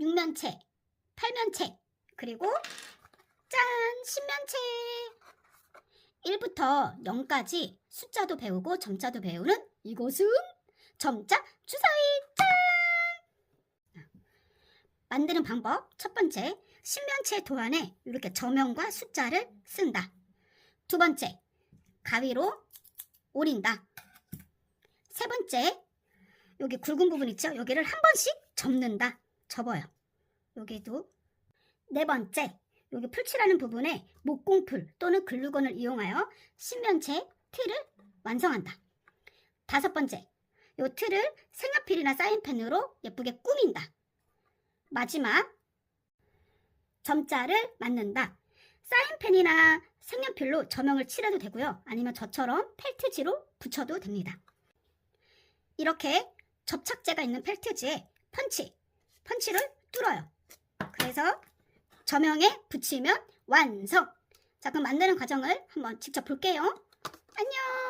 육면체, 팔면체, 그리고 짠! 십면체! 1부터 0까지 숫자도 배우고 점자도 배우는 이곳은 점자 주사위 짠! 만드는 방법 첫 번째 신면체 도안에 이렇게 점형과 숫자를 쓴다. 두 번째 가위로 오린다. 세 번째 여기 굵은 부분 있죠? 여기를 한 번씩 접는다. 접어요. 여기도 네 번째 여기 풀칠하는 부분에 목공풀 또는 글루건을 이용하여 신면체 틀을 완성한다. 다섯 번째, 이 틀을 색연필이나 사인펜으로 예쁘게 꾸민다. 마지막, 점자를 맞는다. 사인펜이나 색연필로 저명을 칠해도 되고요. 아니면 저처럼 펠트지로 붙여도 됩니다. 이렇게 접착제가 있는 펠트지에 펀치, 펀치를 뚫어요. 그래서 저명에 붙이면 완성! 자, 그럼 만드는 과정을 한번 직접 볼게요. 안녕!